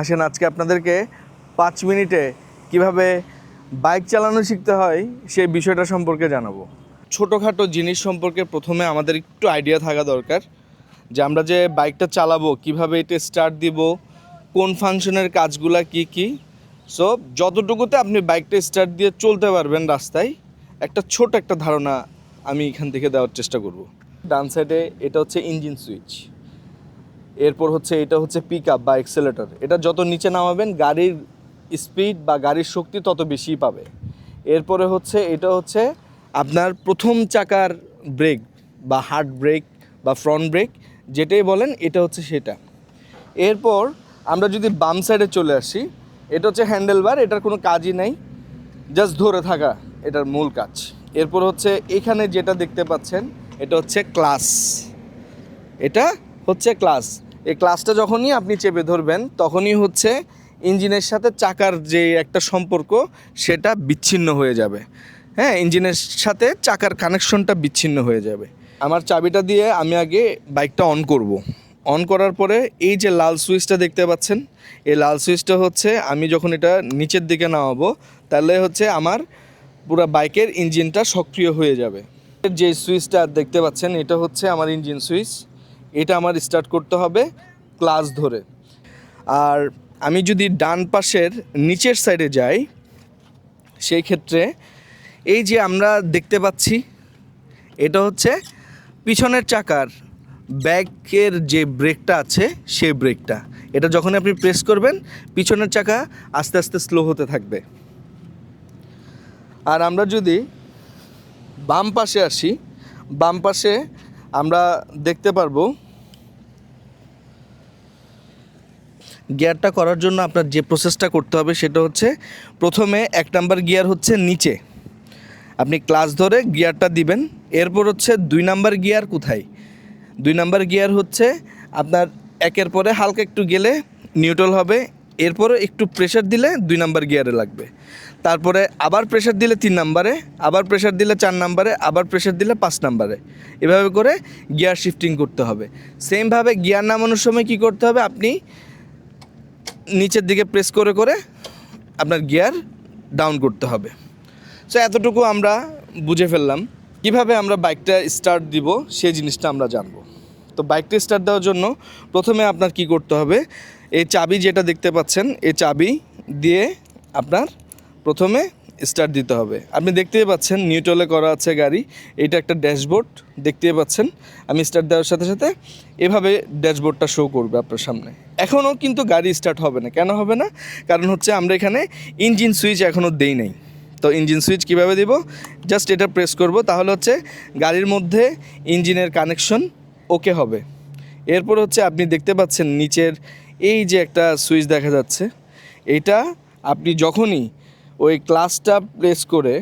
আসেন আজকে আপনাদেরকে পাঁচ মিনিটে কীভাবে বাইক চালানো শিখতে হয়, সেই বিষয়টা সম্পর্কে জানাব। ছোটোখাটো জিনিস সম্পর্কে প্রথমে আমাদের একটু আইডিয়া থাকা দরকার যে আমরা যে বাইকটা চালাবো, কীভাবে এটা স্টার্ট দিব, কোন ফাংশনের কাজগুলা কি কি। সো যতটুকুতে আপনি বাইকটা স্টার্ট দিয়ে চলতে পারবেন রাস্তায়, একটা ছোট একটা ধারণা আমি এখান থেকে দেওয়ার চেষ্টা করব। ডান সাইডে এটা হচ্ছে ইঞ্জিন সুইচ এরপর হচ্ছে এটা হচ্ছে পিক আপ বা এক্সেলেটর এটা যত নিচে নামাবেন, গাড়ির স্পিড বা গাড়ির শক্তি তত বেশি পাবে। এরপরে হচ্ছে এটা হচ্ছে আপনার প্রথম চাকার ব্রেক বা হার্ড ব্রেক বা ফ্রন্ট ব্রেক যেটাই বলেন, এটা হচ্ছে সেটা। এরপর আমরা যদি বাম সাইডে চলে আসি, এটা হচ্ছে হ্যান্ডেল বার এটার কোনো কাজই নাই। জাস্ট ধরে থাকা, এটার মূল কাজ। এরপর হচ্ছে এখানে যেটা দেখতে পাচ্ছেন, এটা হচ্ছে ক্লাস এটা হচ্ছে ক্লাস এই ক্লাসটা যখনই আপনি চেপে ধরবেন, তখনই হচ্ছে ইঞ্জিনের সাথে চাকার যে একটা সম্পর্ক, সেটা বিচ্ছিন্ন হয়ে যাবে। হ্যাঁ ইঞ্জিনের সাথে চাকার কানেকশনটা বিচ্ছিন্ন হয়ে যাবে। আমার চাবিটা দিয়ে আমি আগে বাইকটা অন করব। অন করার পরে এই যে লাল সুইচটা দেখতে পাচ্ছেন, এই লাল সুইচটা হচ্ছে আমি যখন এটা নিচের দিকে নামাবো, তাহলে হচ্ছে আমার পুরো বাইকের ইঞ্জিনটা সক্রিয় হয়ে যাবে। যে সুইচটা দেখতে পাচ্ছেন, এটা হচ্ছে আমার ইঞ্জিন সুইচ এটা আমার স্টার্ট করতে হবে ক্লাস ধরে। আর আমি যদি ডান পাশের নিচের সাইডে যাই, সেই ক্ষেত্রে এই যে আমরা দেখতে পাচ্ছি, এটা হচ্ছে পিছনের চাকার ব্যাকের যে ব্রেকটা আছে, সেই ব্রেকটা। এটা যখন আপনি প্রেস করবেন, পিছনের চাকা আস্তে আস্তে স্লো হতে থাকবে। আর আমরা যদি বাম পাশে আসি, বাম পাশে আমরা দেখতে পারব। গিয়ারটা করার জন্য আপনার যে প্রসেসটা করতে হবে সেটা হচ্ছে, প্রথমে এক নাম্বার গিয়ার হচ্ছে নিচে। আপনি ক্লাস ধরে গিয়ারটা দিবেন, এরপর হচ্ছে দুই নাম্বার গিয়ার কোথায়? দুই নাম্বার গিয়ার হচ্ছে আপনার একের পরে হালকা একটু গেলে নিউট্রাল হবে এরপরে একটু প্রেশার দিলে দুই নাম্বার গিয়ারে লাগবে। তারপরে আবার প্রেশার দিলে তিন নাম্বারে আবার প্রেশার দিলে চার নাম্বারে আবার প্রেশার দিলে পাঁচ নাম্বারে এভাবে করে গিয়ার শিফটিং করতে হবে। সেমভাবে গিয়ার নামানোর সময় কি করতে হবে? আপনি নিচের দিকে প্রেস করে করে আপনার গিয়ার ডাউন করতে হবে। সো এতটুকু আমরা বুঝে ফেললাম। কীভাবে আমরা বাইকটা স্টার্ট দিব, সেই জিনিসটা আমরা জানব। তো বাইকটা স্টার্ট দেওয়ার জন্য প্রথমে আপনার কি করতে হবে? এই চাবি যেটা দেখতে পাচ্ছেন, এই চাবি দিয়ে আপনার প্রথমে স্টার্ট দিতে হবে। আপনি দেখতেই পাচ্ছেন নিউট্রালে করা আছে গাড়ি। এটা একটা ড্যাশবোর্ড দেখতেই পাচ্ছেন। আমি স্টার্ট দেওয়ার সাথে সাথে এভাবে ড্যাশবোর্ডটা শো করবে আপনার সামনে। এখনও কিন্তু গাড়ি স্টার্ট হবে না। কেন হবে না? কারণ হচ্ছে আমরা এখানে ইঞ্জিন সুইচ এখনও দেই নাই। তো ইঞ্জিন সুইচ কীভাবে দিব? জাস্ট এটা প্রেস করব, তাহলে হচ্ছে গাড়ির মধ্যে ইঞ্জিনের কানেকশন ওকে হবে। এরপর হচ্ছে আপনি দেখতে পাচ্ছেন, নিচের এই যে একটা সুইচ দেখা যাচ্ছে, এটা আপনি যখনই ওই ক্লাসটা প্রেস করে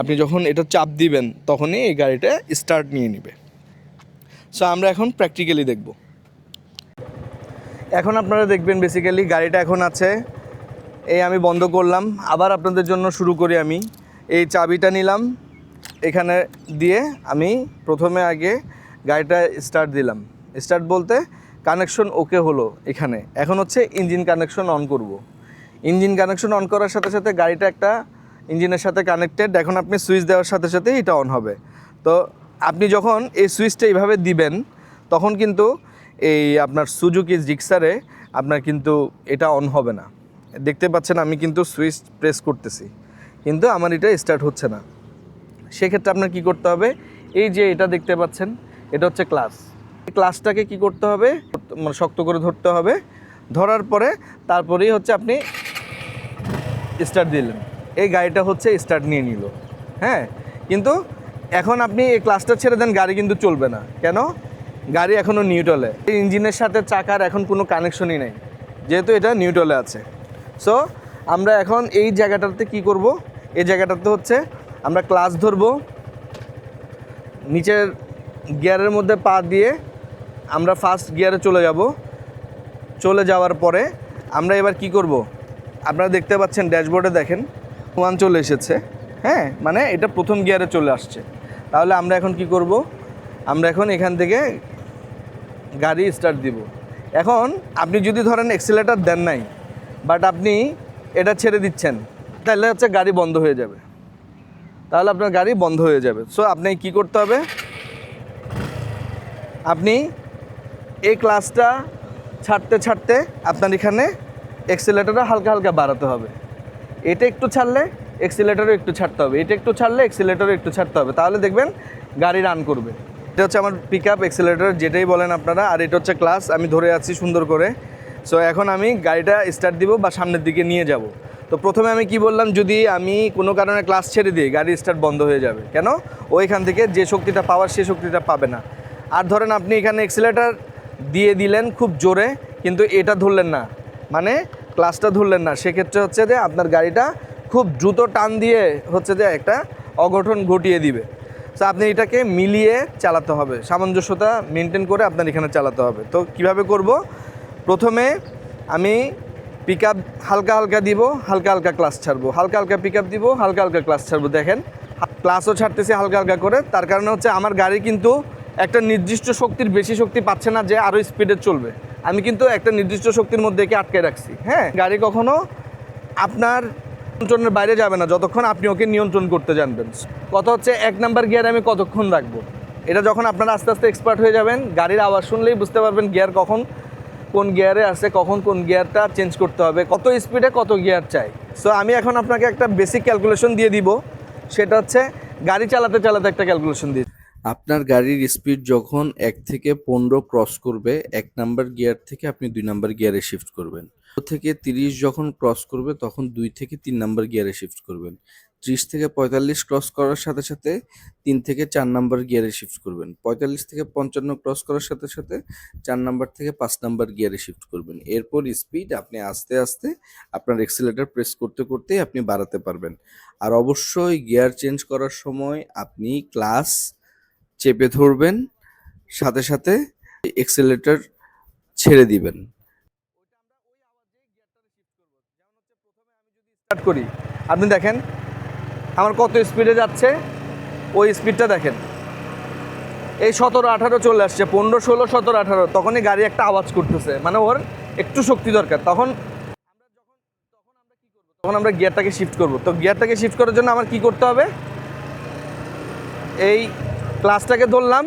আপনি যখন এটা চাপ দিবেন, তখনই এই গাড়িটা স্টার্ট নিয়ে নেবে। সো আমরা এখন প্র্যাকটিক্যালি দেখব। এখন আপনারা দেখবেন বেসিক্যালি গাড়িটা এখন আছে, এই আমি বন্ধ করলাম, আবার আপনাদের জন্য শুরু করি আমি। এই চাবিটা নিলাম, এখানে দিয়ে আমি প্রথমে আগে গাড়িটা স্টার্ট দিলাম। স্টার্ট বলতে কানেকশন ওকে হলো এখানে। এখন হচ্ছে ইঞ্জিন কানেকশন অন করব। ইঞ্জিন কানেকশন অন করার সাথে সাথে গাড়িটা একটা ইঞ্জিনের সাথে কানেক্টেড এখন আপনি সুইচ দেওয়ার সাথে সাথে এটা অন হবে। তো আপনি যখন এই সুইচটা এইভাবে দিবেন, তখন কিন্তু এই আপনার সুজুকি জিক্সারে আপনার কিন্তু এটা অন হবে না। দেখতে পাচ্ছেন আমি কিন্তু সুইচ প্রেস করতেছি, কিন্তু আমার এটা স্টার্ট হচ্ছে না। সেক্ষেত্রে আপনার কি করতে হবে? এই যে এটা দেখতে পাচ্ছেন, এটা হচ্ছে ক্লাস ক্লাসটাকে কি করতে হবে? মানে শক্ত করে ধরতে হবে। ধরার পরে তারপরেই হচ্ছে আপনি স্টার্ট দিলেন। এই গাড়িটা হচ্ছে স্টার্ট নিয়ে নিল। হ্যাঁ? কিন্তু এখন আপনি এই ক্লাসটা ছেড়ে দেন, গাড়ি কিন্তু চলবে না। কেন? গাড়ি এখনও নিউট্রলে এই ইঞ্জিনের সাথে চাকার এখন কোনো কানেকশনই নেই। যেহেতু এটা নিউট্রলে আছে। সো আমরা এখন এই জায়গাটাতে কি করব? এই জায়গাটাতে হচ্ছে আমরা ক্লাস ধরবো। নিচের গিয়ারের মধ্যে পা দিয়ে আমরা ফার্স্ট গিয়ারে চলে যাব। চলে যাওয়ার পরে আমরা এবার কি করব? আপনারা দেখতে পাচ্ছেন ড্যাশবোর্ডে দেখেন, ওয়ান চলে এসেছে। হ্যাঁ মানে এটা প্রথম গিয়ারে চলে আসছে। তাহলে আমরা এখন কি করব? আমরা এখন এখান থেকে গাড়ি স্টার্ট দিব। এখন আপনি যদি ধরেন এক্সিলেটার দেন নাই বাট আপনি এটা ছেড়ে দিচ্ছেন, তাহলে হচ্ছে গাড়ি বন্ধ হয়ে যাবে। তাহলে আপনার গাড়ি বন্ধ হয়ে যাবে। সো আপনি কি করতে হবে? আপনি এই ক্লাসটা ছাড়তে ছাড়তে আপনার এখানে এক্সিলেটারটা হালকা হালকা বাড়াতে হবে। এটা একটু ছাড়লে এক্সিলেটারও একটু ছাড়তে হবে। এটা একটু ছাড়লে এক্সিলেটারও একটু ছাড়তে হবে। তাহলে দেখবেন গাড়ি রান করবে। এটা হচ্ছে আমার পিক আপ এক্সিলেটার যেটাই বলেন আপনারা। আর এটা হচ্ছে ক্লাস আমি ধরে আছি সুন্দর করে। সো এখন আমি গাড়িটা স্টার্ট দিব বা সামনের দিকে নিয়ে যাব। তো প্রথমে আমি কি বললাম, যদি আমি কোনো কারণে ক্লাস ছেড়ে দিই গাড়ি স্টার্ট বন্ধ হয়ে যাবে, কেন? ওইখান থেকে যে শক্তিটা পাওয়ার সেই শক্তিটা পাবে না। আর ধরেন আপনি এখানে এক্সিলেটার দিয়ে দিলেন খুব জোরে, কিন্তু এটা ধরলেন না। মানে ক্লাসটা ধরলেন না। সেক্ষেত্রে হচ্ছে যে আপনার গাড়িটা খুব দ্রুত টান দিয়ে হচ্ছে যে একটা অঘটন ঘটিয়ে দিবে। তো আপনি এটাকে মিলিয়ে চালাতে হবে। সামঞ্জস্যতা মেনটেন করে আপনার এখানে চালাতে হবে। তো কীভাবে করব? প্রথমে আমি পিক হালকা হালকা দিব, হালকা হালকা ক্লাস ছাড়বো। হালকা হালকা পিক আপ দিব, হালকা হালকা ক্লাস ছাড়বো। দেখেন ক্লাসও ছাড়তেছি হালকা হালকা করে। তার কারণে হচ্ছে আমার গাড়ি কিন্তু একটা নির্দিষ্ট শক্তির বেশি শক্তি পাচ্ছে না যে আরও স্পিডে চলবে। আমি কিন্তু একটা নির্দিষ্ট শক্তির মধ্যে একে আটকে রাখছি। হ্যাঁ গাড়ি কখনো আপনার নিয়ন্ত্রণের বাইরে যাবে না, যতক্ষণ আপনি ওকে নিয়ন্ত্রণ করতে জানবেন। কথা হচ্ছে এক নাম্বার গিয়ারে আমি কতক্ষণ রাখব? এটা যখন আপনারা আস্তে আস্তে এক্সপার্ট হয়ে যাবেন, গাড়ির আওয়াজ শুনলেই বুঝতে পারবেন গিয়ার কখন কোন গিয়ারে আছে, কখন কোন গিয়ারটা চেঞ্জ করতে হবে, কত স্পিডে কত গিয়ার চাই। সো আমি এখন আপনাকে একটা বেসিক ক্যালকুলেশন দিয়ে দিব। সেটা হচ্ছে গাড়ি চালাতে চালাতে একটা ক্যালকুলেশন দিয়ে আপনার গাড়ির স্পিড যখন এক থেকে পনেরো ক্রস করবে, এক নাম্বার গিয়ার থেকে আপনি দুই নাম্বার গিয়ারে শিফট করবেন। থেকে তিরিশ যখন ক্রস করবে, তখন দুই থেকে তিন নাম্বার গিয়ারে শিফট করবেন। ত্রিশ থেকে পঁয়তাল্লিশ ক্রস করার সাথে সাথে তিন থেকে চার নাম্বার গিয়ারে শিফট করবেন। পঁয়তাল্লিশ থেকে পঞ্চান্ন ক্রস করার সাথে সাথে চার নাম্বার থেকে পাঁচ নাম্বার গিয়ারে শিফট করবেন। এরপর স্পিড আপনি আস্তে আস্তে আপনার এক্সিলেটার প্রেস করতে করতেই আপনি বাড়াতে পারবেন। আর অবশ্যই গিয়ার চেঞ্জ করার সময় আপনি ক্লাস চেপে ধরবেন, সাথে সাথে এক্সেলেটর ছেড়ে দিবেন। স্টার্ট করি। আপনি দেখেন, আমার কত স্পিডে যাচ্ছে, ওই স্পিডটা দেখেন। এই সতেরো আঠারো চলে আসছে, পনেরো ষোলো সতেরো আঠারো, তখনই গাড়ি একটা আওয়াজ করতেছে। মানে ওর একটু শক্তি দরকার। তখন তখন আমরা গিয়ারটাকে শিফট করব। তো গিয়ারটাকে শিফট করার জন্য আমার কি করতে হবে? এই ক্লাসটাকে ধরলাম,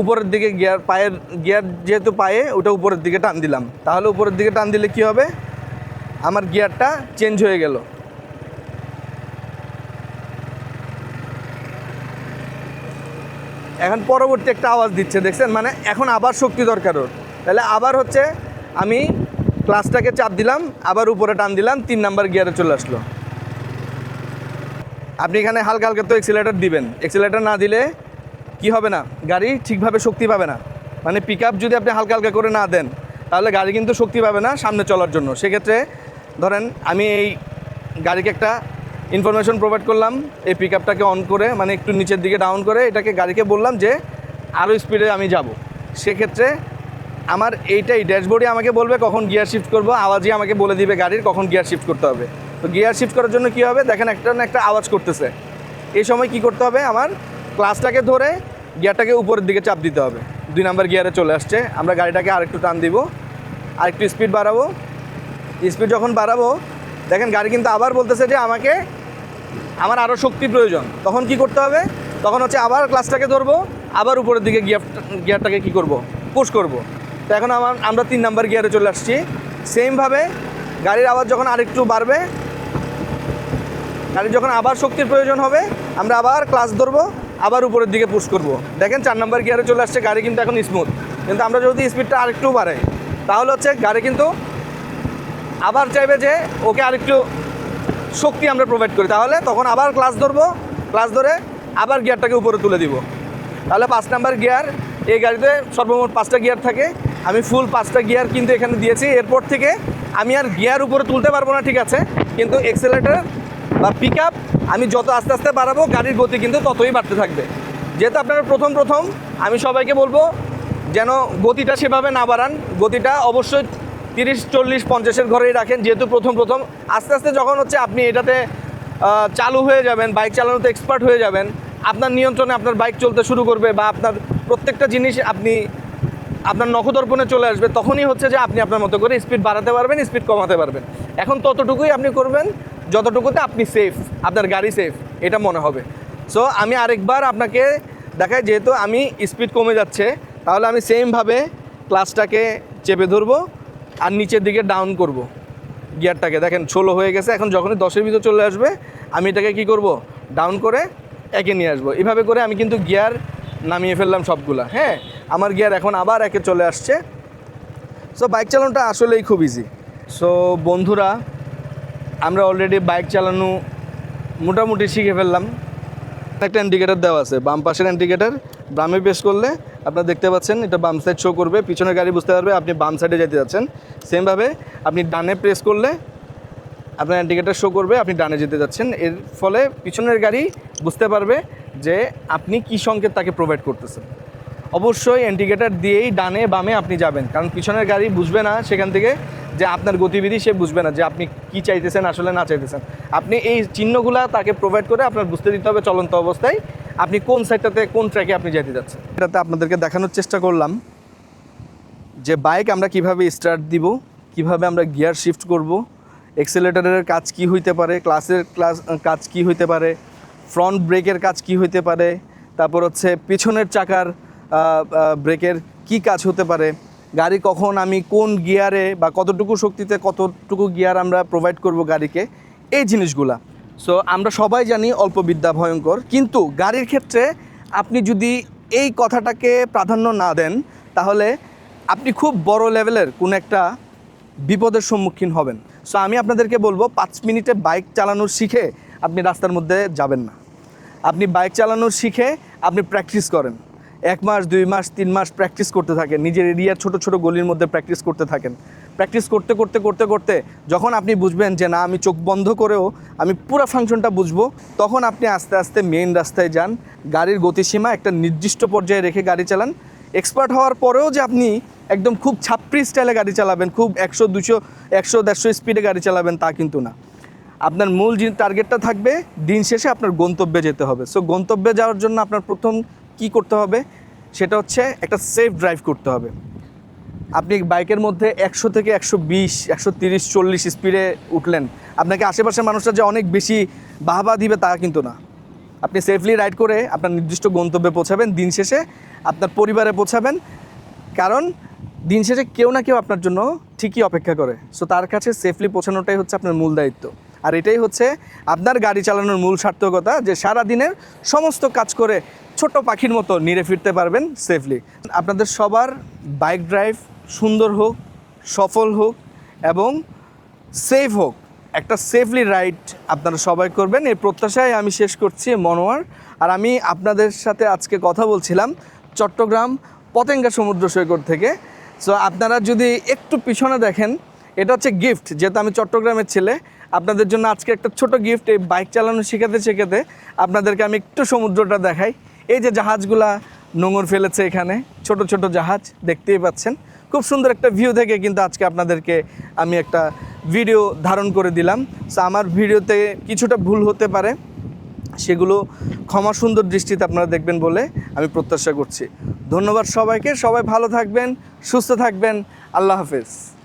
উপরের দিকে গিয়ার, পায়ের গিয়ার যেহেতু পায়ে, ওটা উপরের দিকে টান দিলাম। তাহলে উপরের দিকে টান দিলে কি হবে? আমার গিয়ারটা চেঞ্জ হয়ে গেল। এখন পরবর্তী একটা আওয়াজ দিচ্ছে, দেখছেন? মানে এখন আবার শক্তি দরকার ওর। তাহলে আবার হচ্ছে আমি ক্লাসটাকে চাপ দিলাম, আবার উপরে টান দিলাম, তিন নাম্বার গিয়ারে চলে আসলো। আপনি এখানে হালকা হালকা তো এক্সিলেটার দিবেন। এক্সিলেটার না দিলে কি হবে না? গাড়ি ঠিকভাবে শক্তি পাবে না। মানে পিক যদি আপনি হালকা হালকা করে না দেন, তাহলে গাড়ি কিন্তু শক্তি পাবে না সামনে চলার জন্য। সেক্ষেত্রে ধরেন আমি এই গাড়িকে একটা ইনফরমেশন প্রোভাইড করলাম, এই পিক অন করে মানে একটু নিচের দিকে ডাউন করে, এটাকে গাড়িকে বললাম যে আরও স্পিডে আমি যাব। সেক্ষেত্রে আমার এইটাই ড্যাশবোর্ডে আমাকে বলবে কখন গিয়ার শিফট করব, আওয়াজই আমাকে বলে দিবে গাড়ির কখন গিয়ার শিফট করতে হবে। তো গিয়ার শিফট করার জন্য কী হবে? দেখেন একটা না একটা আওয়াজ করতেছে। এই সময় কি করতে হবে? আমার ক্লাসটাকে ধরে গিয়ারটাকে উপরের দিকে চাপ দিতে হবে। দুই নাম্বার গিয়ারে চলে আসছে। আমরা গাড়িটাকে আরেকটু টান দিব। আরেকটু স্পিড বাড়াবো। স্পিড যখন বাড়াবো, দেখেন গাড়ি কিন্তু আবার বলতেছে যে আমাকে, আমার আরও শক্তি প্রয়োজন। তখন কি করতে হবে? তখন হচ্ছে আবার ক্লাসটাকে ধরবো, আবার উপরের দিকে গিয়ার, গিয়ারটাকে কি করব? পুশ করব। তো এখন আমার, আমরা তিন নাম্বার গিয়ারে চলে আসছি। সেমভাবে গাড়ির আওয়াজ যখন আরেকটু বাড়বে, গাড়ির যখন আবার শক্তির প্রয়োজন হবে, আমরা আবার ক্লাস ধরবো। আবার উপরের দিকে পুশ করব। দেখেন চার নাম্বার গিয়ারে চলে আসছে, গাড়ি কিন্তু এখন স্মুথ কিন্তু আমরা যদি স্পিডটা আরেকটু বাড়াই, তাহলে হচ্ছে গাড়ি কিন্তু আবার চাইবে যে ওকে আরেকটু শক্তি আমরা প্রোভাইড করি। তাহলে তখন আবার ক্লাস ধরবো ক্লাস ধরে আবার গিয়ারটাকে উপরে তুলে দিব। তাহলে পাঁচ নাম্বার গিয়ার এই গাড়িতে সর্বমোট পাঁচটা গিয়ার থাকে। আমি ফুল পাঁচটা গিয়ার কিন্তু এখানে দিয়েছি। এরপর থেকে আমি আর গিয়ার উপরে তুলতে পারব না, ঠিক আছে? কিন্তু এক্সেলেটার বা পিক আমি যত আস্তে আস্তে বাড়াবো, গাড়ির গতি কিন্তু ততই বাড়তে থাকবে। যেহেতু আপনারা প্রথম প্রথম, আমি সবাইকে বলব যেন গতিটা সেভাবে না বাড়ান। গতিটা অবশ্যই তিরিশ, চল্লিশ, পঞ্চাশের ঘরেই রাখেন, যেহেতু প্রথম প্রথম। আস্তে আস্তে যখন হচ্ছে আপনি এটাতে চালু হয়ে যাবেন, বাইক চালানোতে এক্সপার্ট হয়ে যাবেন, আপনার নিয়ন্ত্রণে আপনার বাইক চলতে শুরু করবে বা আপনার প্রত্যেকটা জিনিস আপনি, আপনার নখদর্পণে চলে আসবে, তখনই হচ্ছে যে আপনি আপনার মতো করে স্পিড বাড়াতে পারবেন স্পিড কমাতে পারবেন। এখন ততটুকুই আপনি করবেন যতটুকুতে আপনি সেফ আপনার গাড়ি সেফ এটা মনে হবে। সো আমি আরেকবার আপনাকে দেখাই, যেহেতু আমি স্পিড কমে যাচ্ছে, তাহলে আমি সেমভাবে ক্লাসটাকে চেপে ধরবো আর নিচের দিকে ডাউন করব। গিয়ারটাকে দেখেন, ষোলো হয়ে গেছে, এখন যখনই দশের ভিতর চলে আসবে, আমি এটাকে কি করব? ডাউন করে একে নিয়ে আসব। এভাবে করে আমি কিন্তু গিয়ার নামিয়ে ফেললাম সবগুলা। হ্যাঁ আমার গিয়ার এখন আবার একে চলে আসছে। সো বাইক চালানোটা আসলেই খুব ইজি সো বন্ধুরা আমরা অলরেডি বাইক চালানো মোটামুটি শিখে ফেললাম। একটা ইন্ডিকেটার দেওয়া আছে, বাম পাশের ইন্ডিকেটার বামে পেশ করলে আপনারা দেখতে পাচ্ছেন, এটা বাম সাইড শো করবে, পিছনের গাড়ি বুঝতে পারবে আপনি বাম সাইডে যেতে যাচ্ছেন। সেমভাবে আপনি ডানে প্রেস করলে আপনার ইন্ডিকেটার শো করবে, আপনি ডানে যেতে যাচ্ছেন। এর ফলে পিছনের গাড়ি বুঝতে পারবে যে আপনি কী সংকেত তাকে প্রোভাইড করতেছেন। অবশ্যই ইন্ডিকেটার দিয়েই ডানে বামে আপনি যাবেন, কারণ পিছনের গাড়ি বুঝবে না, সেখান থেকে যে আপনার গতিবিধি, সে বুঝবে না যে আপনি কি চাইতেছেন, আসলে না চাইতেছেন। আপনি এই চিহ্নগুলো তাকে প্রোভাইড করে আপনার বুঝতে দিতে হবে চলন্ত অবস্থায় আপনি কোন সাইডটাতে কোন ট্র্যাকে আপনি যেতে যাচ্ছেন। এটাতে আপনাদেরকে দেখানোর চেষ্টা করলাম যে বাইক আমরা কীভাবে স্টার্ট দিব, কীভাবে আমরা গিয়ার শিফট করব এক্সেলেটারের কাজ কি হইতে পারে ক্লাসের ক্লাস কাজ কি হইতে পারে ফ্রন্ট ব্রেকের কাজ কি হইতে পারে, তারপর হচ্ছে পিছনের চাকার ব্রেকের কি কাজ হতে পারে। গাড়ি কখন আমি কোন গিয়ারে বা কতটুকু শক্তিতে কতটুকু গিয়ার আমরা প্রোভাইড করব গাড়িকে, এই জিনিসগুলা। সো আমরা সবাই জানি অল্প বিদ্যা ভয়ঙ্কর, কিন্তু গাড়ির ক্ষেত্রে আপনি যদি এই কথাটাকে প্রাধান্য না দেন, তাহলে আপনি খুব বড় লেভেলের কোনো একটা বিপদের সম্মুখীন হবেন। সো আমি আপনাদেরকে বলব, পাঁচ মিনিটে বাইক চালানো শিখে আপনি রাস্তার মধ্যে যাবেন না। আপনি বাইক চালানো শিখে আপনি প্র্যাকটিস করেন। এক মাস, দুই মাস, তিন মাস প্র্যাকটিস করতে থাকেন। নিজের এরিয়ার ছোট ছোট গলির মধ্যে প্র্যাকটিস করতে থাকেন। প্র্যাকটিস করতে করতে করতে করতে যখন আপনি বুঝবেন যে না, আমি চোখ বন্ধ করেও আমি পুরো ফাংশনটা বুঝব, তখন আপনি আস্তে আস্তে মেইন রাস্তায় যান। গাড়ির গতিসীমা একটা নির্দিষ্ট পর্যায়ে রেখে গাড়ি চালান। এক্সপার্ট হওয়ার পরেও যে আপনি একদম খুব ছাপ্রি স্টাইলে গাড়ি চালাবেন, খুব একশো, দুশো, একশো, দেড়শো স্পিডে গাড়ি চালাবেন তা কিন্তু না। আপনার মূল যে টার্গেটটা থাকবে, দিন শেষে আপনার গন্তব্যে যেতে হবে। সো গন্তব্যে যাওয়ার জন্য আপনার প্রথম কি করতে হবে? সেটা হচ্ছে একটা সেফ ড্রাইভ করতে হবে। আপনি বাইকের মধ্যে একশো থেকে একশো বিশ, একশো তিরিশ, চল্লিশ স্পিডে উঠলেন, আপনাকে আশেপাশের মানুষরা যে অনেক বেশি বাহবা দিবে তা কিন্তু না। আপনি সেফলি রাইড করে আপনার নির্দিষ্ট গন্তব্যে পৌঁছাবেন, দিন শেষে আপনার পরিবারে পৌঁছাবেন, কারণ দিন শেষে কেউ না কেউ আপনার জন্য ঠিকই অপেক্ষা করে। সো তার কাছে সেফলি পৌঁছানোটাই হচ্ছে আপনার মূল দায়িত্ব। আর এটাই হচ্ছে আপনার গাড়ি চালানোর মূল সার্থকতা যে সারা দিনের সমস্ত কাজ করে ছোট পাখির মতো নিরে ফিরতে পারবেন সেফলি আপনাদের সবার বাইক ড্রাইভ সুন্দর হোক, সফল হোক এবং সেফ হোক। একটা সেফলি রাইড আপনারা সবাই করবেন। এই প্রত্যাশায় আমি শেষ করছি মনোয়ার। আর আমি আপনাদের সাথে আজকে কথা বলছিলাম চট্টগ্রাম পতেঙ্গা সমুদ্র সৈকত থেকে। সো আপনারা যদি একটু পিছনে দেখেন, এটা হচ্ছে গিফট যেহেতু আমি চট্টগ্রামের ছেলে। আপনাদের জন্য আজকে একটা ছোট গিফট এই বাইক চালানো শেখাতে শেখাতে আপনাদেরকে আমি একটু সমুদ্রটা দেখাই। এই যে জাহাজগুলা নোঙর ফেলেছে এখানে, ছোট ছোট জাহাজ, দেখতেই পাচ্ছেন। খুব সুন্দর একটা ভিউ থেকে কিন্তু আজকে আপনাদেরকে আমি একটা ভিডিও ধারণ করে দিলাম। সো আমার ভিডিওতে কিছুটা ভুল হতে পারে। সেগুলো ক্ষমা সুন্দর দৃষ্টিতে আপনারা দেখবেন বলে আমি প্রত্যাশা করছি। ধন্যবাদ সবাইকে, সবাই ভালো থাকবেন, সুস্থ থাকবেন। আল্লাহ হাফেজ।